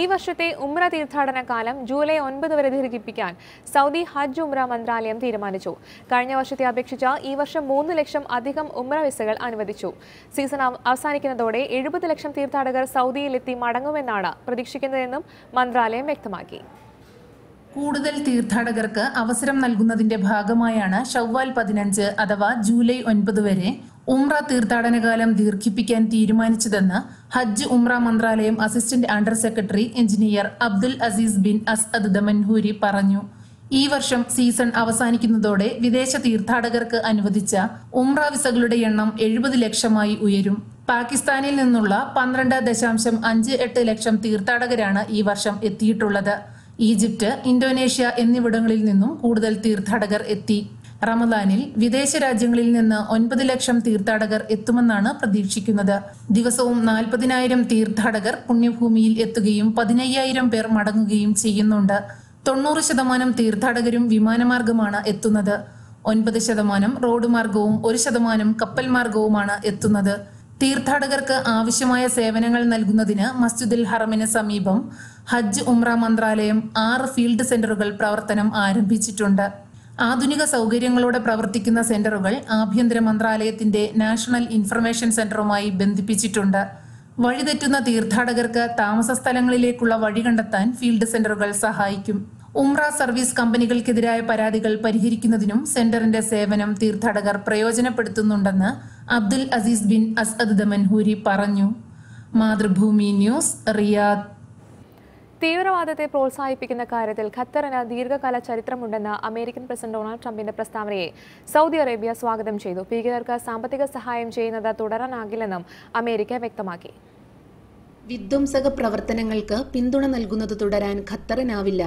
ഈ വർഷത്തെ ഉംറ തീർത്ഥാടന കാലം ജൂലൈ ഒൻപത് വരെ ദീർഘിപ്പിക്കാൻ സൗദി ഹജ്ജ് ഉംറ മന്ത്രാലയം തീരുമാനിച്ചു. കഴിഞ്ഞ വർഷത്തെ അപേക്ഷിച്ച് ഈ വർഷം മൂന്ന് ലക്ഷം അധികം ഉംറ വിസകൾ അനുവദിച്ചു. സീസൺ അവസാനിക്കുന്നതോടെ എഴുപത് ലക്ഷം തീർത്ഥാടകർ സൗദിയിലെത്തി മടങ്ങുമെന്നാണ് പ്രതീക്ഷിക്കുന്നതെന്നും മന്ത്രാലയം വ്യക്തമാക്കി. കൂടുതൽ തീർത്ഥാടകർക്ക് അവസരം നൽകുന്നതിന്റെ ഭാഗമായാണ് ഷവ്വാൽ പതിനഞ്ച് അഥവാ ജൂലൈ ഒൻപത് വരെ ഉംറ തീർത്ഥാടനകാലം ദീർഘിപ്പിക്കാൻ തീരുമാനിച്ചതെന്ന് ഹജ്ജ് ഉംറ മന്ത്രാലയം assistant under secretary engineer Abdul Aziz bin Asad Damanhuri പറഞ്ഞു. ഈ വർഷം സീസൺ അവസാനിക്കുന്നതോടെ വിദേശ തീർത്ഥാടകർക്ക് അനുവദിച്ച ഉംറ വിസകളുടെ എണ്ണം എഴുപത് ലക്ഷമായി ഉയരും. പാകിസ്ഥാനിൽ നിന്നുള്ള പന്ത്രണ്ട് ദശാംശം അഞ്ച് എട്ട് ലക്ഷം തീർത്ഥാടകരാണ് ഈ വർഷം എത്തിയിട്ടുള്ളത്. ഈജിപ്റ്റ് ഇന്തോനേഷ്യ എന്നിവിടങ്ങളിൽ നിന്നും കൂടുതൽ തീർത്ഥാടകർ എത്തി. റമദാനിൽ വിദേശ രാജ്യങ്ങളിൽ നിന്ന് ഒൻപത് ലക്ഷം തീർത്ഥാടകർ എത്തുമെന്നാണ് പ്രതീക്ഷിക്കുന്നത്. ദിവസവും നാൽപ്പതിനായിരം തീർത്ഥാടകർ പുണ്യഭൂമിയിൽ എത്തുകയും പതിനയ്യായിരം പേർ മടങ്ങുകയും ചെയ്യുന്നുണ്ട്. തൊണ്ണൂറ് ശതമാനം തീർത്ഥാടകരും വിമാനമാർഗമാണ് എത്തുന്നത്. ഒൻപത് ശതമാനം റോഡ് മാർഗവും ഒരു ശതമാനം കപ്പൽ മാർഗവുമാണ് എത്തുന്നത്. തീർത്ഥാടകർക്ക് ആവശ്യമായ സേവനങ്ങൾ നൽകുന്നതിന് മസ്ജിദുൽ ഹറമിന് സമീപം ഹജ്ജ് ഉംറ മന്ത്രാലയം ആറ് ഫീൽഡ് സെന്ററുകൾ പ്രവർത്തനം ആരംഭിച്ചിട്ടുണ്ട്. ആധുനിക സൗകര്യങ്ങളോടെ പ്രവർത്തിക്കുന്ന സെന്ററുകൾ ആഭ്യന്തര മന്ത്രാലയത്തിന്റെ നാഷണൽ ഇൻഫർമേഷൻ സെന്ററുമായി ബന്ധിപ്പിച്ചിട്ടുണ്ട്. വഴിതെറ്റുന്ന തീർത്ഥാടകർക്ക് താമസ സ്ഥലങ്ങളിലേക്കുള്ള വഴി കണ്ടെത്താൻ ഫീൽഡ് സെന്ററുകൾ സഹായിക്കും. ഉംറ സർവീസ് കമ്പനികൾക്കെതിരായ പരാതികൾ പരിഹരിക്കുന്നതിനും സെന്ററിന്റെ സേവനം തീർത്ഥാടകർ പ്രയോജനപ്പെടുത്തുന്നുണ്ടെന്ന് Abdul Aziz bin Asad Damanhuri പറഞ്ഞു. Mathrubhumi news Riyadh. തീവ്രവാദത്തെ പ്രോത്സാഹിപ്പിക്കുന്ന കാര്യത്തിൽ ഖത്തറിന് ദീർഘകാല ചരിത്രമുണ്ടെന്ന അമേരിക്കൻ പ്രസിഡന്റ് ഡൊണാൾഡ് ട്രംപിന്റെ പ്രസ്താവനയെ സൗദി അറേബ്യ സ്വാഗതം ചെയ്തു. ഭീകരർക്ക് സാമ്പത്തിക സഹായം ചെയ്യുന്നത് തുടരാനാകില്ലെന്നും അമേരിക്ക വ്യക്തമാക്കി. വിധ്വംസക പ്രവർത്തനങ്ങൾക്ക് പിന്തുണ നൽകുന്നത് തുടരാൻ ഖത്തറിനാവില്ല.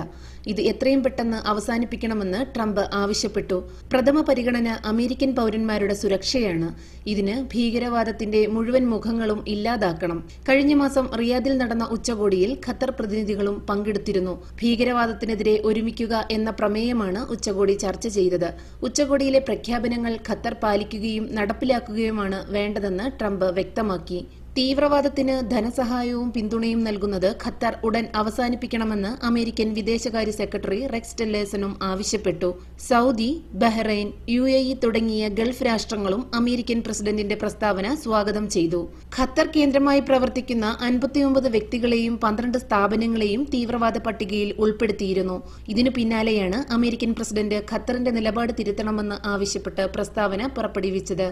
ഇത് എത്രയും പെട്ടെന്ന് അവസാനിപ്പിക്കണമെന്ന് ട്രംപ് ആവശ്യപ്പെട്ടു. പ്രഥമ പരിഗണന അമേരിക്കൻ പൗരന്മാരുടെ സുരക്ഷയാണ്. ഇതിന് ഭീകരവാദത്തിന്റെ മുഴുവൻ മുഖങ്ങളും ഇല്ലാതാക്കണം. കഴിഞ്ഞ മാസം റിയാദിൽ നടന്ന ഉച്ചകോടിയിൽ ഖത്തർ പ്രതിനിധികളും പങ്കെടുത്തിരുന്നു. ഭീകരവാദത്തിനെതിരെ ഒരുമിക്കുക എന്ന പ്രമേയമാണ് ഉച്ചകോടി ചർച്ച ചെയ്തത്. ഉച്ചകോടിയിലെ പ്രഖ്യാപനങ്ങൾ ഖത്തർ പാലിക്കുകയും നടപ്പിലാക്കുകയുമാണ് വേണ്ടതെന്ന് ട്രംപ് വ്യക്തമാക്കി. തീവ്രവാദത്തിന് ധനസഹായവും പിന്തുണയും നൽകുന്നത് ഖത്തർ ഉടൻ അവസാനിപ്പിക്കണമെന്ന് അമേരിക്കൻ വിദേശകാര്യ സെക്രട്ടറി റെക്സ് ടെല്ലേസനും ആവശ്യപ്പെട്ടു. Saudi Bahrain U A E തുടങ്ങിയ ഗൾഫ് രാഷ്ട്രങ്ങളും അമേരിക്കൻ പ്രസിഡന്റിന്റെ പ്രസ്താവന സ്വാഗതം ചെയ്തു. ഖത്തർ കേന്ദ്രമായി പ്രവർത്തിക്കുന്ന അൻപത്തിയൊമ്പത് വ്യക്തികളെയും പന്ത്രണ്ട് സ്ഥാപനങ്ങളെയും തീവ്രവാദ പട്ടികയിൽ ഉൾപ്പെടുത്തിയിരുന്നു. ഇതിനു പിന്നാലെയാണ് അമേരിക്കൻ പ്രസിഡന്റ് ഖത്തറിന്റെ നിലപാട് തിരുത്തണമെന്ന് ആവശ്യപ്പെട്ട് പ്രസ്താവന പുറപ്പെടുവിച്ചത്.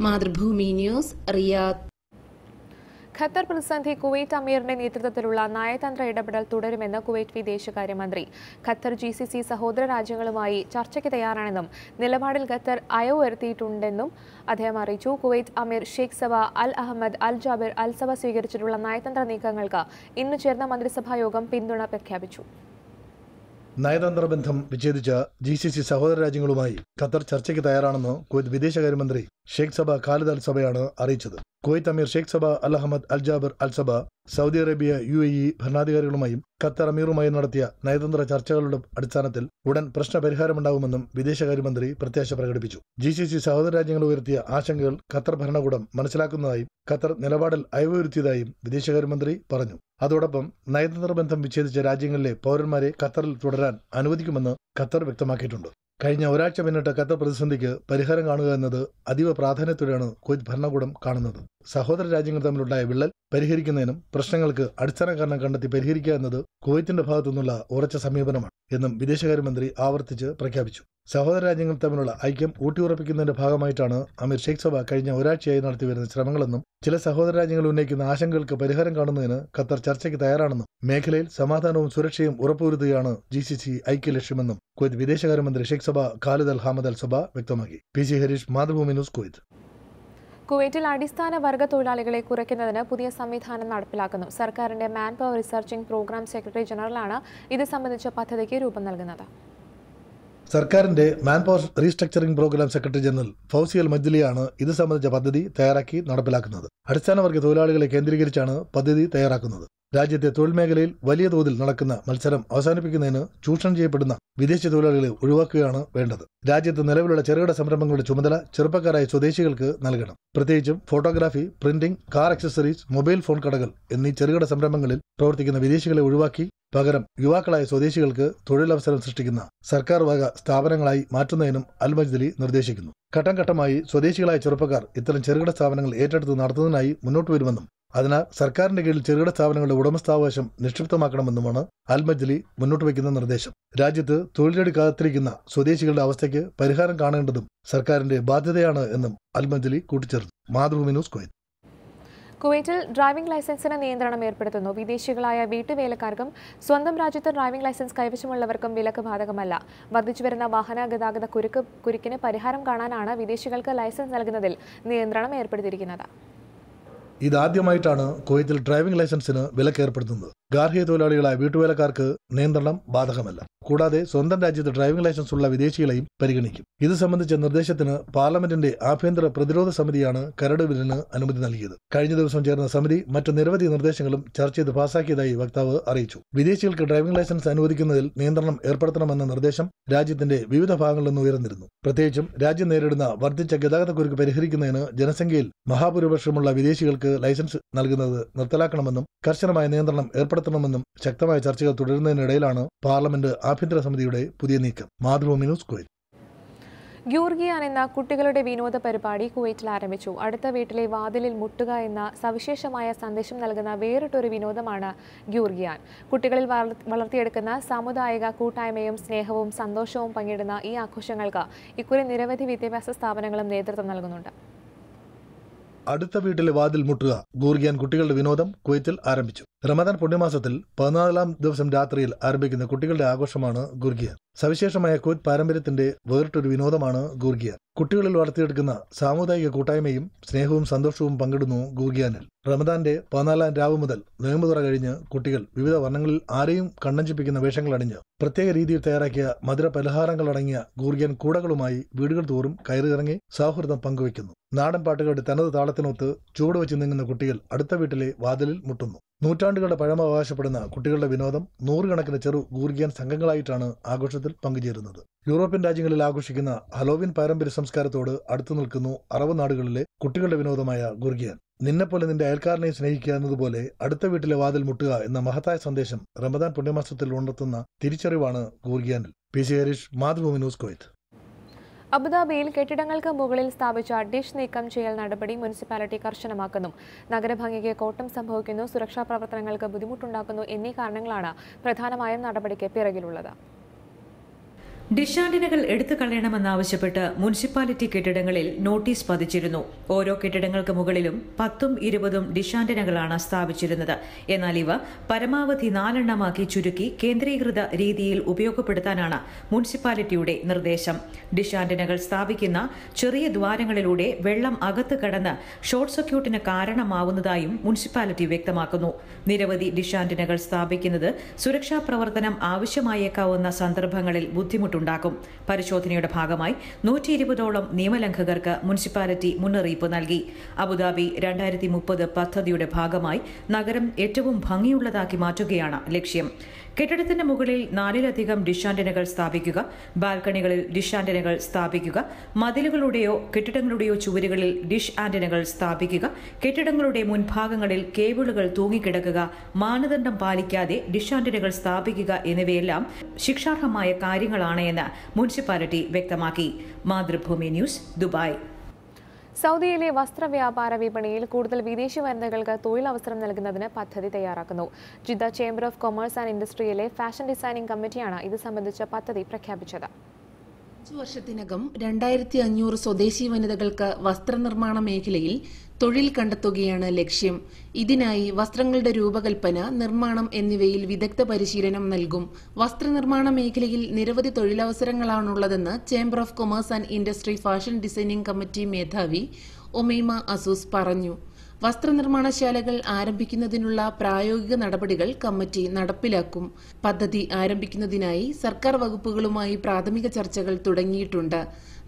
Mathrubhumi news Riyadh. ഖത്തർ പ്രതിസന്ധി കുവൈറ്റ് അമീറിന്റെ നേതൃത്വത്തിലുള്ള നയതന്ത്ര ഇടപെടൽ തുടരുമെന്ന് കുവൈറ്റ് വിദേശകാര്യമന്ത്രി. ഖത്തർ ജി സി സി സഹോദര രാജ്യങ്ങളുമായി ചർച്ചയ്ക്ക് തയ്യാറാണെന്നും നിലപാടിൽ ഖത്തർ അയവ് വരുത്തിയിട്ടുണ്ടെന്നും അദ്ദേഹം അറിയിച്ചു. Kuwait Amir Sheikh Sabah Al Ahmad Al Jaber Al Sabah സ്വീകരിച്ചിട്ടുള്ള നയതന്ത്ര നീക്കങ്ങൾക്ക് ഇന്ന് ചേർന്ന മന്ത്രിസഭാ യോഗം പിന്തുണ പ്രഖ്യാപിച്ചു. നയതന്ത്ര ബന്ധം വിച്ഛേദിച്ച ജി സി സി സഹോദര രാജ്യങ്ങളുമായി ഖത്തർ ചർച്ചയ്ക്ക് തയ്യാറാണെന്ന് കുവൈറ്റ് വിദേശകാര്യമന്ത്രി ഷെയ്ഖ് സബ ഖാലിദ് അൽ അറിയിച്ചത്. Kuwait Amir Sheikh Sabah Al Ahmad al Jaber al Sabah Saudi Arabia U A E ഭരണാധികാരികളുമായും Qatar അമീറുമായും നടത്തിയ നയതന്ത്ര ചർച്ചകളുടെ അടിസ്ഥാനത്തിൽ ഉടൻ പ്രശ്ന പരിഹാരമുണ്ടാകുമെന്നും വിദേശകാര്യമന്ത്രി പ്രത്യാശ പ്രകടിപ്പിച്ചു. ജി സി സി സഹോദര രാജ്യങ്ങൾ ഉയർത്തിയ ആശങ്കകൾ ഖത്തർ ഭരണകൂടം മനസ്സിലാക്കുന്നതായും ഖത്തർ നിലപാടിൽ അയവുവരുത്തിയതായും വിദേശകാര്യമന്ത്രി പറഞ്ഞു. അതോടൊപ്പം നയതന്ത്ര ബന്ധം വിച്ഛേദിച്ച രാജ്യങ്ങളിലെ പൗരന്മാരെ ഖത്തറിൽ തുടരാൻ അനുവദിക്കുമെന്ന് ഖത്തർ വ്യക്തമാക്കിയിട്ടുണ്ട്. കഴിഞ്ഞ ഒരാഴ്ച പിന്നിട്ട് ഖത്തർ പ്രതിസന്ധിക്ക് പരിഹാരം കാണുക എന്നത് അതീവ പ്രാധാന്യത്തോടെയാണ് കുവൈറ്റ് ഭരണകൂടം കാണുന്നത്. സഹോദര രാജ്യങ്ങൾ തമ്മിലുണ്ടായ വിള്ളൽ പരിഹരിക്കുന്നതിനും പ്രശ്നങ്ങൾക്ക് അടിസ്ഥാന കാരണം കണ്ടെത്തി പരിഹരിക്കുക എന്നത് കുവൈത്തിന്റെ ഭാഗത്തു നിന്നുള്ള ഉറച്ച സമീപനമാണ് എന്നും വിദേശകാര്യമന്ത്രി ആവർത്തിച്ച് പ്രഖ്യാപിച്ചു. സഹോദര രാജ്യങ്ങൾ തമ്മിലുള്ള ഐക്യം ഊട്ടിയുറപ്പിക്കുന്നതിന്റെ ഭാഗമായിട്ടാണ് അമീർ ഷെയ്ഖ് സഭ കഴിഞ്ഞ ഒരാഴ്ചയായി നടത്തിവരുന്ന ശ്രമങ്ങളെന്നും ചില സഹോദര രാജ്യങ്ങൾ ഉന്നയിക്കുന്ന ആശങ്കകൾക്ക് പരിഹാരം കാണുന്നതിന് ഖത്തർ ചർച്ചയ്ക്ക് തയ്യാറാണെന്നും മേഖലയിൽ സമാധാനവും സുരക്ഷയും ഉറപ്പുവരുത്തുകയാണ് ജി സി സി ഐക്യ ലക്ഷ്യമെന്നും കുവൈത്ത് വിദേശകാര്യമന്ത്രി ഷെയ്ഖ് സഭ ഖാലിദ് അൽ ഹാമദ് അൽ സഭ വ്യക്തമാക്കി. P C Harish Mathrubhumi news Kuwait. കുവൈറ്റിൽ അടിസ്ഥാന വർഗ തൊഴിലാളികളെ കുറയ്ക്കുന്നതിന് പുതിയ സംവിധാനം നടപ്പിലാക്കുന്നു. സർക്കാരിന്റെ man power researching program secretary ജനറലാണ് ഇത് സംബന്ധിച്ച പദ്ധതിക്ക് രൂപം നൽകുന്നത്. സർക്കാരിന്റെ man power restructuring program secretary general Fawzi al മജ്ലിയാണ് ഇത് സംബന്ധിച്ച പദ്ധതി തയ്യാറാക്കി നടപ്പിലാക്കുന്നത്. അടിസ്ഥാന വർഗ തൊഴിലാളികളെ കേന്ദ്രീകരിച്ചാണ് പദ്ധതി തയ്യാറാക്കുന്നത്. രാജ്യത്തെ തൊഴിൽ മേഖലയിൽ വലിയ തോതിൽ നടക്കുന്ന മത്സരം അവസാനിപ്പിക്കുന്നതിന് ചൂഷണം ചെയ്യപ്പെടുന്ന വിദേശ തൊഴിലാളികളെ ഒഴിവാക്കുകയാണ് വേണ്ടത്. രാജ്യത്ത് നിലവിലുള്ള ചെറുകിട സംരംഭങ്ങളുടെ ചുമതല ചെറുപ്പക്കാരായ സ്വദേശികൾക്ക് നൽകണം. പ്രത്യേകിച്ചും photography printing car accessories mobile phone കടകൾ എന്നീ ചെറുകിട സംരംഭങ്ങളിൽ പ്രവർത്തിക്കുന്ന വിദേശികളെ ഒഴിവാക്കി പകരം യുവാക്കളായ സ്വദേശികൾക്ക് തൊഴിലവസരം സൃഷ്ടിക്കുന്ന സർക്കാർ വക സ്ഥാപനങ്ങളായി മാറ്റുന്നതിനും അൽമജ്ദലി നിർദ്ദേശിക്കുന്നു. ഘട്ടം ഘട്ടമായി സ്വദേശികളായ ചെറുപ്പക്കാർ ഇത്തരം ചെറുകിട സ്ഥാപനങ്ങൾ ഏറ്റെടുത്ത് നടത്തുന്നതിനായി മുന്നോട്ട് വരുമെന്നും അതിനാൽ സർക്കാരിന്റെ കീഴിൽ ചെറുകിട സ്ഥാപനങ്ങളുടെ ഉടമസ്ഥാവകാശം നിക്ഷിപ്തമാക്കണമെന്നുമാണ് അൽമജ്ലി മുന്നോട്ട് വയ്ക്കുന്ന നിർദ്ദേശം. രാജ്യത്ത് തൊഴിൽ കാത്തിരിക്കുന്ന സ്വദേശികളുടെ അവസ്ഥയ്ക്ക് പരിഹാരം കാണേണ്ടതും സർക്കാരിന്റെ ബാധ്യതയാണ് എന്നും അൽമജ്ലി കൂട്ടിച്ചേർത്തു. Mathrubhumi news Kuwait. കുവൈറ്റിൽ ഡ്രൈവിംഗ് ലൈസൻസിന് നിയന്ത്രണം ഏർപ്പെടുത്തുന്നു. വിദേശികളായ വീട്ടുവേലക്കാർക്കും സ്വന്തം രാജ്യത്ത് ഡ്രൈവിംഗ് ലൈസൻസ് കൈവശമുള്ളവർക്കും വിലക്ക് ബാധകമല്ല. വർദ്ധിച്ചുവരുന്ന വാഹന ഗതാഗത കുരുക്ക് കുരുക്കിന് പരിഹാരം കാണാനാണ് വിദേശികൾക്ക് ലൈസൻസ് നൽകുന്നതിൽ നിയന്ത്രണം ഏർപ്പെടുത്തിയിരിക്കുന്നത്. ഇതാദ്യമായിട്ടാണ് കുവൈത്തിൽ ഡ്രൈവിംഗ് ലൈസൻസിന് വിലക്കേർപ്പെടുത്തുന്നത്. ഗാർഹിക തൊഴിലാളികളായ വീട്ടുവേലക്കാർക്ക് നിയന്ത്രണം ബാധകമല്ല. കൂടാതെ സ്വന്തം രാജ്യത്ത് ഡ്രൈവിംഗ് ലൈസൻസ് ഉള്ള വിദേശികളെയും പരിഗണിക്കും. ഇത് സംബന്ധിച്ച നിർദ്ദേശത്തിന് പാർലമെന്റിന്റെ ആഭ്യന്തര പ്രതിരോധ സമിതിയാണ് കരട് ബില്ലിന് അനുമതി നൽകിയത്. കഴിഞ്ഞ ദിവസം ചേർന്ന സമിതി മറ്റ് നിരവധി നിർദ്ദേശങ്ങളും ചർച്ച ചെയ്ത് പാസാക്കിയതായി വക്താവ് അറിയിച്ചു. വിദേശികൾക്ക് ഡ്രൈവിംഗ് ലൈസൻസ് അനുവദിക്കുന്നതിൽ നിയന്ത്രണം ഏർപ്പെടുത്തണമെന്ന നിർദ്ദേശം രാജ്യത്തിന്റെ വിവിധ ഭാഗങ്ങളിൽ നിന്ന് ഉയർന്നിരുന്നു. പ്രത്യേകിച്ചും രാജ്യം നേരിടുന്ന വർദ്ധിച്ച ഗതാഗതക്കുരുക്ക് പരിഹരിക്കുന്നതിന് ജനസംഖ്യയിൽ മഹാഭൂരിപക്ഷമുള്ള വിദേശികൾക്ക് ലൈസൻസ് നൽകുന്നത് നിർത്തലാക്കണമെന്നും കർശനമായ നിയന്ത്രണം ഏർപ്പെടുത്തണമെന്നും ശക്തമായ ചർച്ചകൾ തുടരുന്നതിനിടയിലാണ് പാർലമെന്റ് ആഭ്യന്തര സമിതിയുടെ പുതിയ നീക്കം. Mathrubhumi news Kuwait. ഗ്യൂർഗിയാൻ എന്ന കുട്ടികളുടെ വിനോദ പരിപാടി കുവൈറ്റിൽ ആരംഭിച്ചു. അടുത്ത വീട്ടിലെ വാതിലിൽ മുട്ടുക എന്ന സവിശേഷമായ സന്ദേശം നൽകുന്ന വേറിട്ടൊരു വിനോദമാണ് ഗ്യൂർഗിയാൻ കുട്ടികളിൽ വളർത്തിയെടുക്കുന്ന സാമുദായിക കൂട്ടായ്മയും സ്നേഹവും സന്തോഷവും പങ്കിടുന്ന ഈ ആഘോഷങ്ങൾക്ക് ഇക്കുറി നിരവധി വിദ്യാഭ്യാസ സ്ഥാപനങ്ങളും നേതൃത്വം നൽകുന്നുണ്ട്. അടുത്ത വീട്ടിലെ വാതിൽ മുട്ടുക. ഗൂർഗിയാൻ കുട്ടികളുടെ വിനോദം കുവൈറ്റിൽ ആരംഭിച്ചു. റമദാൻ പുണ്യമാസത്തിൽ പതിനാലാം ദിവസം രാത്രിയിൽ ആരംഭിക്കുന്ന കുട്ടികളുടെ ആഘോഷമാണ് ഗുർഗിയ. സവിശേഷമായ കുവൈറ്റ് പാരമ്പര്യത്തിന്റെ വേറിട്ടൊരു വിനോദമാണ് ഗൂർഗിയ. കുട്ടികളിൽ വളർത്തിയെടുക്കുന്ന സാമുദായിക കൂട്ടായ്മയും സ്നേഹവും സന്തോഷവും പങ്കിടുന്നു ഗൂർഗിയാനിൽ. റമദാന്റെ പതിനാലാം രാവ് മുതൽ നോയമ്പുതുറ കഴിഞ്ഞ് കുട്ടികൾ വിവിധ വർണങ്ങളിൽ ആരെയും കണ്ണഞ്ചിപ്പിക്കുന്ന വേഷങ്ങൾ അണിഞ്ഞ് പ്രത്യേക രീതിയിൽ തയ്യാറാക്കിയ മധുര പലഹാരങ്ങളടങ്ങിയ ഗൂർഗിയൻ കൂടകളുമായി വീടുകൾ തോറും കയറിയിറങ്ങി സൗഹൃദം പങ്കുവയ്ക്കുന്നു. നാടൻ പാട്ടുകളുടെ തനത് താളത്തിനൊത്ത് ചുവടുവെച്ച് നീങ്ങുന്ന കുട്ടികൾ അടുത്ത വീട്ടിലെ വാതിലിൽ മുട്ടുന്നു. നൂറ്റാണ്ടുകളുടെ പഴമ അവകാശപ്പെടുന്ന കുട്ടികളുടെ വിനോദം നൂറുകണക്കിന് ചെറു ഗൂർഗിയൻ സംഘങ്ങളായിട്ടാണ് ആഘോഷത്തിൽ പങ്കുചേരുന്നത്. യൂറോപ്യൻ രാജ്യങ്ങളിൽ ആഘോഷിക്കുന്ന ഹലോവിൻ പാരമ്പര്യ സംസ്കാരത്തോട് അടുത്തു നിൽക്കുന്നു അറബ് നാടുകളിലെ കുട്ടികളുടെ വിനോദമായ ഗുർഗിയൻ. നിന്നെപ്പോലെ നിന്റെ അയൽക്കാരനെ സ്നേഹിക്കുക എന്നതുപോലെ അടുത്ത വീട്ടിലെ വാതിൽ മുട്ടുക എന്ന മഹത്തായ സന്ദേശം റമദാൻ പുണ്യമാസത്തിൽ ഉണർത്തുന്ന തിരിച്ചറിവാണ് ഗൂർഗിയാനിൽ. P C Harish Mathrubhumi news Kuwait. അബുദാബിയിൽ കെട്ടിടങ്ങൾക്ക് മുകളിൽ സ്ഥാപിച്ച ഡിഷ് നീക്കം ചെയ്യൽ നടപടി മുനിസിപ്പാലിറ്റി കർശനമാക്കുന്നു. നഗരഭംഗിക്ക് കോട്ടം സംഭവിക്കുന്നു സുരക്ഷാ പ്രവർത്തനങ്ങൾക്ക് ബുദ്ധിമുട്ടുണ്ടാക്കുന്നു എന്നീ കാരണങ്ങളാണ് പ്രധാനമായും നടപടിക്ക് പിറകിലുള്ളത്. ഡിഷാന്റിനകൾ എടുത്തു കളയണമെന്നാവശ്യപ്പെട്ട് മുനിസിപ്പാലിറ്റി കെട്ടിടങ്ങളിൽ നോട്ടീസ് പതിച്ചിരുന്നു. ഓരോ കെട്ടിടങ്ങൾക്ക് മുകളിലും പത്തും ഇരുപതും ഡിഷാൻഡിനകളാണ് സ്ഥാപിച്ചിരുന്നത്. എന്നാൽ ഇവ പരമാവധി നാലെണ്ണമാക്കി ചുരുക്കി കേന്ദ്രീകൃത രീതിയിൽ ഉപയോഗപ്പെടുത്താനാണ് മുനിസിപ്പാലിറ്റിയുടെ നിർദ്ദേശം. ഡിഷാൻഡിനകൾ സ്ഥാപിക്കുന്ന ചെറിയ ദ്വാരങ്ങളിലൂടെ വെള്ളം അകത്ത് കടന്ന് ഷോർട്ട് സർക്യൂട്ടിന് കാരണമാവുന്നതായും മുനിസിപ്പാലിറ്റി വ്യക്തമാക്കുന്നു. നിരവധി ഡിഷാൻഡിനകൾ സ്ഥാപിക്കുന്നത് സുരക്ഷാ പ്രവർത്തനം ആവശ്യമായേക്കാവുന്ന സന്ദർഭങ്ങളിൽ ബുദ്ധിമുട്ടുണ്ടാക്കും പരിശോധനയുടെ ഭാഗമായി നൂറ്റി ഇരുപതോളം നിയമലംഘകർക്ക് മുനിസിപ്പാലിറ്റി മുന്നറിയിപ്പ് നൽകി. അബുദാബി രണ്ടായിരത്തി മുപ്പത് പദ്ധതിയുടെ ഭാഗമായി നഗരം ഏറ്റവും ഭംഗിയുള്ളതാക്കി മാറ്റുകയാണ് ലക്ഷ്യം. കെട്ടിടത്തിന്റെ മുകളിൽ നാലിലധികം ഡിഷാന്റിനകൾ സ്ഥാപിക്കുക ബാൽക്കണികളിൽ ഡിഷാന്റിനകൾ സ്ഥാപിക്കുക മതിലുകളുടെയോ കെട്ടിടങ്ങളുടെയോ ചുവരുകളിൽ ഡിഷ് ആന്റനകൾ സ്ഥാപിക്കുക കെട്ടിടങ്ങളുടെ മുൻഭാഗങ്ങളിൽ കേബിളുകൾ തൂങ്ങിക്കിടക്കുക മാനദണ്ഡം പാലിക്കാതെ ഡിഷ് ആന്റിനകൾ സ്ഥാപിക്കുക എന്നിവയെല്ലാം ശിക്ഷാർഹമായ കാര്യങ്ങളാണ് എന്ന് മുനിസിപ്പാലിറ്റി വ്യക്തമാക്കി. Mathrubhumi news Dubai. സൗദിയിലെ വസ്ത്രവ്യാപാര വിപണിയിൽ കൂടുതൽ വിദേശി വനിതകൾക്ക് തൊഴിലവസരം നൽകുന്നതിന് പദ്ധതി തയ്യാറാക്കുന്നു. Jeddah chamber of commerce and ഇൻഡസ്ട്രിയിലെ fashion designing കമ്മിറ്റിയാണ് ഇത് സംബന്ധിച്ച പദ്ധതി പ്രഖ്യാപിച്ചത്. അഞ്ചു വർഷത്തിനകം രണ്ടായിരത്തി അഞ്ഞൂറ് സ്വദേശി വനിതകൾക്ക് വസ്ത്രനിർമ്മാണ മേഖലയിൽ തൊഴിൽ കണ്ടെത്തുകയാണ് ലക്ഷ്യം. ഇതിനായി വസ്ത്രങ്ങളുടെ രൂപകൽപ്പന നിർമ്മാണം എന്നിവയിൽ വിദഗ്ധ പരിശീലനം നൽകും. വസ്ത്രനിർമ്മാണ മേഖലയിൽ നിരവധി തൊഴിലവസരങ്ങളാണുള്ളതെന്ന് chamber of commerce and industry fashion designing committee മേധാവി ഒമൈമ അസൂസ് പറഞ്ഞു. വസ്ത്രനിർമ്മാണശാലകൾ ആരംഭിക്കുന്നതിനുള്ള പ്രായോഗിക നടപടികൾ കമ്മിറ്റി നടപ്പിലാക്കും. പദ്ധതി ആരംഭിക്കുന്നതിനായി സർക്കാർ വകുപ്പുകളുമായി പ്രാഥമിക ചർച്ചകൾ തുടങ്ങിയിട്ടുണ്ട്.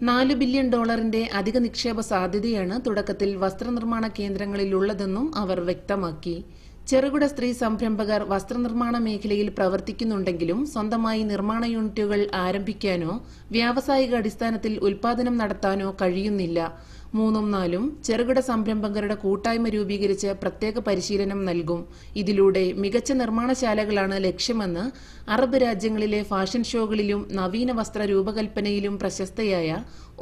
നാല് ബില്യൺ ഡോളറിന്റെ അധിക നിക്ഷേപ സാധ്യതയാണ് തുടക്കത്തിൽ വസ്ത്രനിർമ്മാണ കേന്ദ്രങ്ങളിലുള്ളതെന്നും അവർ വ്യക്തമാക്കി. ചെറുകിട സ്ത്രീ സംരംഭകർ വസ്ത്രനിർമ്മാണ മേഖലയിൽ പ്രവർത്തിക്കുന്നുണ്ടെങ്കിലും സ്വന്തമായി നിർമ്മാണ യൂണിറ്റുകൾ ആരംഭിക്കാനോ വ്യാവസായിക അടിസ്ഥാനത്തിൽ ഉൽപാദനം നടത്താനോ കഴിയുന്നില്ല. മൂന്നും നാലും ചെറുകിട സംരംഭകരുടെ കൂട്ടായ്മ രൂപീകരിച്ച് പ്രത്യേക പരിശീലനം നൽകും. ഇതിലൂടെ മികച്ച നിർമ്മാണശാലകളാണ് ലക്ഷ്യമെന്ന് അറബ് രാജ്യങ്ങളിലെ ഫാഷൻ ഷോകളിലും നവീന വസ്ത്ര രൂപകൽപ്പനയിലും പ്രശസ്തയായ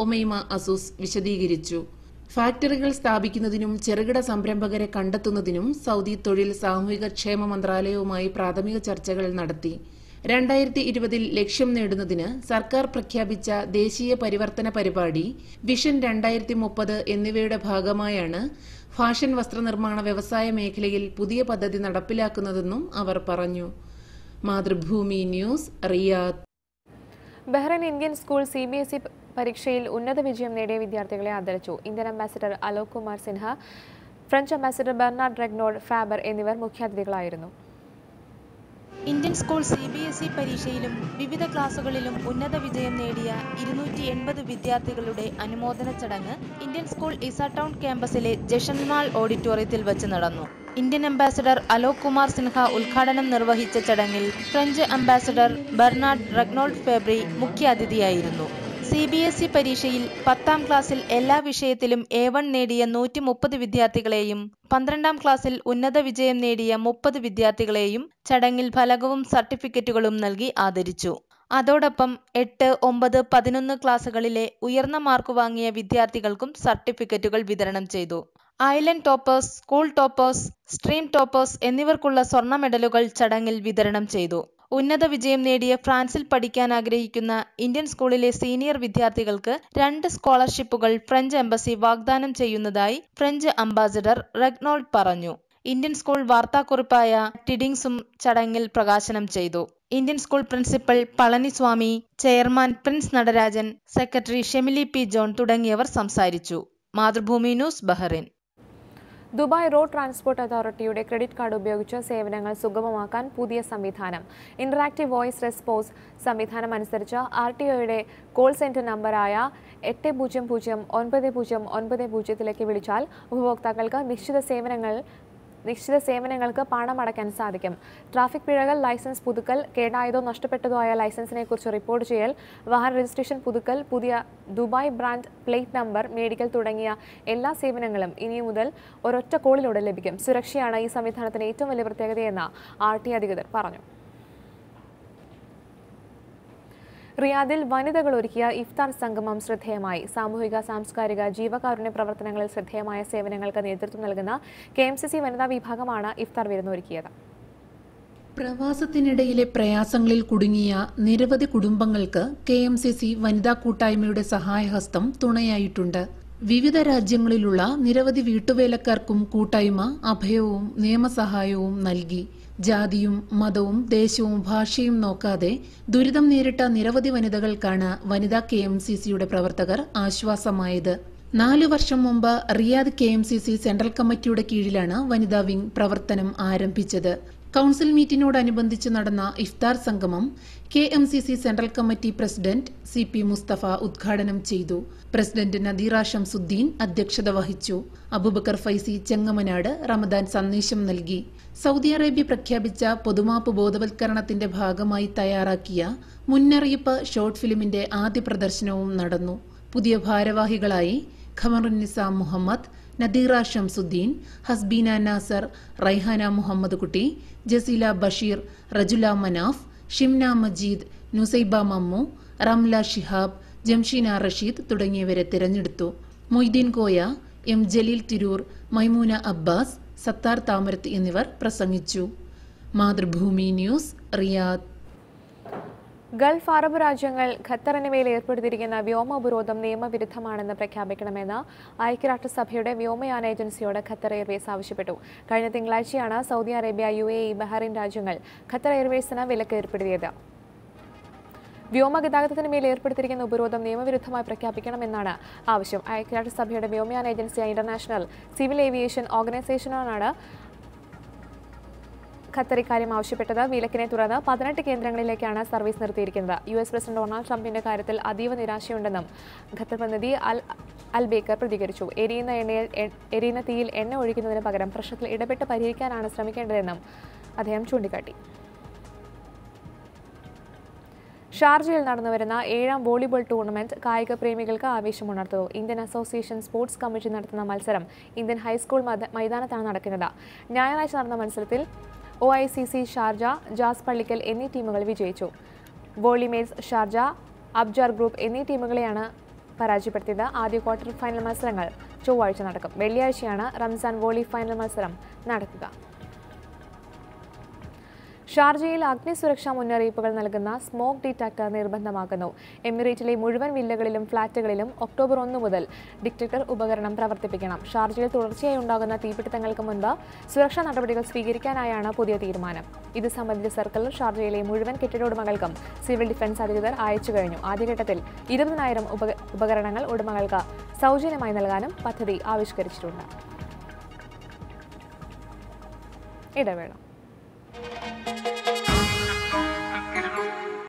ഒമൈമ അസൂസ് വിശദീകരിച്ചു. ഫാക്ടറികൾ സ്ഥാപിക്കുന്നതിനും ചെറുകിട സംരംഭകരെ കണ്ടെത്തുന്നതിനും സൗദി തൊഴിൽ സാമൂഹിക ക്ഷേമ മന്ത്രാലയവുമായി പ്രാഥമിക ചർച്ചകൾ നടത്തി. രണ്ടായിരത്തി ഇരുപതിൽ ലക്ഷ്യം നേടുന്നതിന് സർക്കാർ പ്രഖ്യാപിച്ച ദേശീയ പരിവർത്തന പരിപാടി വിഷൻ രണ്ടായിരത്തി മുപ്പത് എന്നിവയുടെ ഭാഗമായാണ് ഫാഷൻ വസ്ത്രനിർമ്മാണ വ്യവസായ മേഖലയിൽ പുതിയ പദ്ധതി നടപ്പിലാക്കുന്നതെന്നും അവർ പറഞ്ഞു. Mathrubhumi news Riyadh. Bahrain Indian school C B S E പരീക്ഷയിൽ ഉന്നത വിജയം നേടിയ വിദ്യാർത്ഥികളെ ആദരിച്ചു. Indian ambassador Alok Kumar Sinha French ambassador Bernard Regnauld Fabre എന്നിവർ മുഖ്യാതിഥികളായിരുന്നു. Indian school C B S E പരീക്ഷയിലും വിവിധ ക്ലാസുകളിലും ഉന്നത വിജയം നേടിയ ഇരുന്നൂറ്റി എൺപത് വിദ്യാർത്ഥികളുടെ അനുമോദന ചടങ്ങ് ഇന്ത്യൻ സ്കൂൾ ഇസ ക്യാമ്പസിലെ ജഷൻമാൾ ഓഡിറ്റോറിയത്തിൽ വെച്ച് നടന്നു. ഇന്ത്യൻ അംബാസഡർ അലോക് കുമാർ സിൻഹ ഉദ്ഘാടനം നിർവഹിച്ച ചടങ്ങിൽ French ambassador Bernard Regnauld Fabre മുഖ്യാതിഥിയായിരുന്നു. C B S E പരീക്ഷയിൽ പത്താം ക്ലാസ്സിൽ എല്ലാ വിഷയത്തിലും എ വൺ നേടിയ നൂറ്റി മുപ്പത് വിദ്യാർത്ഥികളെയും പന്ത്രണ്ടാം ക്ലാസ്സിൽ ഉന്നത വിജയം നേടിയ മുപ്പത് വിദ്യാർത്ഥികളെയും ചടങ്ങിൽ ഫലകവും സർട്ടിഫിക്കറ്റുകളും നൽകി ആദരിച്ചു. അതോടൊപ്പം എട്ട് ഒമ്പത് പതിനൊന്ന് ക്ലാസ്സുകളിലെ ഉയർന്ന മാർക്ക് വാങ്ങിയ വിദ്യാർത്ഥികൾക്കും സർട്ടിഫിക്കറ്റുകൾ വിതരണം ചെയ്തു. Island toppers school toppers stream toppers എന്നിവർക്കുള്ള സ്വർണ മെഡലുകൾ ചടങ്ങിൽ വിതരണം ചെയ്തു. ഉന്നത വിജയം നേടിയ ഫ്രാൻസിൽ പഠിക്കാൻ ആഗ്രഹിക്കുന്ന ഇന്ത്യൻ സ്കൂളിലെ സീനിയർ വിദ്യാർത്ഥികൾക്ക് രണ്ട് സ്കോളർഷിപ്പുകൾ ഫ്രഞ്ച് എംബസി വാഗ്ദാനം ചെയ്യുന്നതായി ഫ്രഞ്ച് അംബാസഡർ റെഗ്നോൾഡ് പറഞ്ഞു. ഇന്ത്യൻ സ്കൂൾ വാർത്താക്കുറിപ്പായ ടിഡിങ്സും ചടങ്ങിൽ പ്രകാശനം ചെയ്തു. Indian school principal Palaniswami chairman Prince Natarajan secretary Shemili P John തുടങ്ങിയവർ സംസാരിച്ചു. Mathrubhumi news Bahrain. Dubai road transport അതോറിറ്റിയുടെ ക്രെഡിറ്റ് കാർഡ് ഉപയോഗിച്ച് സേവനങ്ങൾ സുഗമമാക്കാൻ പുതിയ സംവിധാനം. ഇന്ററാക്റ്റീവ് വോയിസ് റെസ്പോൺസ് സംവിധാനം അനുസരിച്ച് ആർ ടി ഒയുടെ കോൾ സെന്റർ നമ്പറായ എട്ട് പൂജ്യം പൂജ്യം ഒൻപത് പൂജ്യം ഒൻപത് പൂജ്യത്തിലേക്ക് വിളിച്ചാൽ ഉപഭോക്താക്കൾക്ക് നിശ്ചിത സേവനങ്ങൾ നിശ്ചിത സേവനങ്ങൾക്ക് പണമടയ്ക്കാൻ സാധിക്കും. ട്രാഫിക് പിഴകൾ ലൈസൻസ് പുതുക്കൽ കേടായതോ നഷ്ടപ്പെട്ടതോ ആയ ലൈസൻസിനെ കുറിച്ച് റിപ്പോർട്ട് ചെയ്യൽ വാഹന രജിസ്ട്രേഷൻ പുതുക്കൽ പുതിയ ദുബായ് ബ്രാൻഡ് പ്ലേറ്റ് നമ്പർ മേടിക്കൽ തുടങ്ങിയ എല്ലാ സേവനങ്ങളും ഇനി മുതൽ ഒരൊറ്റ കോളിലൂടെ ലഭിക്കും. സുരക്ഷയാണ് ഈ സംവിധാനത്തിന് ഏറ്റവും വലിയ പ്രത്യേകതയെന്ന് ആർ ടി അധികൃതർ പറഞ്ഞു. റിയാദിൽ വനിതകൾ ഒരുക്കിയ ഇഫ്താർ സംഗമം ശ്രദ്ധേയമായി. സാമൂഹിക സാംസ്കാരിക ജീവകാരുണ്യ പ്രവർത്തനങ്ങളിൽ ശ്രദ്ധേയമായ സേവനങ്ങൾക്ക് നേതൃത്വം നൽകുന്ന കെ എം സി സി വനിതാ വിഭാഗമാണ് ഇഫ്താർ വിരുന്നൊരുക്കിയത് പ്രവാസത്തിനിടയിലെ പ്രയാസങ്ങളിൽ കുടുങ്ങിയ നിരവധി കുടുംബങ്ങൾക്ക് കെ എം സി സി വനിതാ കൂട്ടായ്മയുടെ സഹായഹസ്തം തുണയായിട്ടുണ്ട്. വിവിധ രാജ്യങ്ങളിലുള്ള നിരവധി വീട്ടുവേലക്കാർക്കും കൂട്ടായ്മ അഭയവും നിയമസഹായവും നൽകി. ജാതിയും മതവും ദേശവും ഭാഷയും നോക്കാതെ ദുരിതം നേരിട്ട നിരവധി വനിതകൾക്കാണ് വനിതാ കെ എം സി സിയുടെ പ്രവർത്തകർ ആശ്വാസമായത്. നാല് വർഷം മുമ്പ് Riyadh K M C C central കമ്മിറ്റിയുടെ കീഴിലാണ് വനിതാ വിംഗ് പ്രവർത്തനം ആരംഭിച്ചത്. കൗൺസിൽ മീറ്റിനോടനുബന്ധിച്ച് നടന്ന ഇഫ്താർ സംഗമം K M C C central committee president C P Mustafa ഉദ്ഘാടനം ചെയ്തു. പ്രസിഡന്റ് നദീറ ഷംസുദ്ദീൻ അധ്യക്ഷത വഹിച്ചു. അബുബക്കർ ഫൈസി ചെങ്ങമനാട് റമദാൻ സന്ദേശം നൽകി. സൗദി അറേബ്യ പ്രഖ്യാപിച്ച പൊതുമാപ്പ് ബോധവൽക്കരണത്തിന്റെ ഭാഗമായി തയ്യാറാക്കിയ മുന്നറിയിപ്പ് ഷോർട്ട് ഫിലിമിന്റെ ആദ്യ പ്രദർശനവും നടന്നു. പുതിയ ഭാരവാഹികളായി ഖമറുന്നിസ മുഹമ്മദ് നദീറ ഷംസുദ്ദീൻ ഹസ്ബീന നാസർ റൈഹാന മുഹമ്മദ് കുട്ടി ജസീല ബഷീർ റജുല മനാഫ് ഷിംന മജീദ് നുസൈബ മമ്മു റംല ഷിഹാബ് ജംഷീന റഷീദ് തുടങ്ങിയവരെ തിരഞ്ഞെടുത്തു. മൊയ്തീൻ കോയ എം ജലീൽ തിരൂർ മൈമൂന അബ്ബാസ് സത്താർ താമരത്ത് എന്നിവർ പ്രസംഗിച്ചു. Mathrubhumi news Riyadh. Gulf Arab രാജ്യങ്ങൾ ഖത്തറിന് മേൽ ഏർപ്പെടുത്തിയിരിക്കുന്ന വ്യോമ ഉപരോധം നിയമവിരുദ്ധമാണെന്ന് പ്രഖ്യാപിക്കണമെന്ന് ഐക്യരാഷ്ട്രസഭയുടെ വ്യോമയാന ഏജൻസിയോട് ഖത്തർ എയർവേസ് ആവശ്യപ്പെട്ടു. കഴിഞ്ഞ തിങ്കളാഴ്ചയാണ് Saudi Arabia U A E Bahrain രാജ്യങ്ങൾ ഖത്തർ എയർവേസിന് വിലക്ക് ഏർപ്പെടുത്തിയത്. വ്യോമഗതാഗതത്തിന് മേൽ ഏർപ്പെടുത്തിയിരിക്കുന്ന ഉപരോധം നിയമവിരുദ്ധമായി പ്രഖ്യാപിക്കണമെന്നാണ് ആവശ്യം. ഐക്യരാഷ്ട്രസഭയുടെ വ്യോമയാന ഏജൻസിയായ ഇന്റർനാഷണൽ സിവിൽ ഏവിയേഷൻ ഓർഗനൈസേഷനാണ് ഖത്തർ ഇക്കാര്യം ആവശ്യപ്പെട്ടത് വിലക്കിനെ തുടർന്ന് പതിനെട്ട് കേന്ദ്രങ്ങളിലേക്കാണ് സർവീസ് നിർത്തിയിരിക്കുന്നത്. യു എസ് പ്രസിഡന്റ് ഡൊണാൾഡ് ട്രംപിന്റെ കാര്യത്തിൽ അതീവ നിരാശയുണ്ടെന്നും ഖത്തർ പ്രതിനിധി അൽ അൽ ബേക്കർ പ്രതികരിച്ചു. എരിയുന്ന എണ്ണയിൽ എരിയുന്ന തീയിൽ എണ്ണ ഒഴിക്കുന്നതിന് പകരം പ്രശ്നത്തിൽ ഇടപെട്ട് പരിഹരിക്കാനാണ് ശ്രമിക്കേണ്ടതെന്നും അദ്ദേഹം ചൂണ്ടിക്കാട്ടി. ഷാർജയിൽ നടന്നുവരുന്ന ഏഴാം വോളിബോൾ ടൂർണമെന്റ് കായിക പ്രേമികൾക്ക് ആവേശമുണർത്തുന്നു. ഇന്ത്യൻ അസോസിയേഷൻ സ്പോർട്സ് കമ്മിറ്റി നടത്തുന്ന മത്സരം ഇന്ത്യൻ ഹൈസ്കൂൾ മൈതാനത്താണ് നടക്കുന്നത്. ഞായറാഴ്ച നടന്ന മത്സരത്തിൽ O I C C Sharjah jazz Pallikkal എന്നീ ടീമുകൾ വിജയിച്ചു. വോളിമേസ് ഷാർജ അബ്ജാർ ഗ്രൂപ്പ് എന്നീ ടീമുകളെയാണ് പരാജയപ്പെടുത്തിയത്. ആദ്യ ക്വാർട്ടർ ഫൈനൽ മത്സരങ്ങൾ ചൊവ്വാഴ്ച നടക്കും. വെള്ളിയാഴ്ചയാണ് റംസാൻ വോളി ഫൈനൽ മത്സരം നടക്കുക. ഷാർജയിൽ അഗ്നിസുരക്ഷാ മുന്നറിയിപ്പുകൾ നൽകുന്ന സ്മോക്ക് ഡിറ്റക്ടർ നിർബന്ധമാക്കുന്നു. എമിറേറ്റിലെ മുഴുവൻ വില്ലകളിലും ഫ്ളാറ്റുകളിലും ഒക്ടോബർ ഒന്ന് മുതൽ ഡിറ്റക്ടർ ഉപകരണം പ്രവർത്തിപ്പിക്കണം. ഷാർജയിൽ തുടർച്ചയായി ഉണ്ടാകുന്ന തീപിടുത്തങ്ങൾക്ക് മുൻപ് സുരക്ഷാ നടപടികൾ സ്വീകരിക്കാനായാണ് പുതിയ തീരുമാനം. ഇത് സംബന്ധിച്ച സർക്കുലർ ഷാർജയിലെ മുഴുവൻ കെട്ടിട സിവിൽ ഡിഫൻസ് അധികൃതർ അയച്ചു കഴിഞ്ഞു. ആദ്യഘട്ടത്തിൽ ഇരുപതിനായിരം ഉപകരണങ്ങൾ ഉടമകൾക്ക് സൗജന്യമായി നൽകാനും പദ്ധതി ആവിഷ്കരിച്ചിട്ടുണ്ട്. ഇടവേള.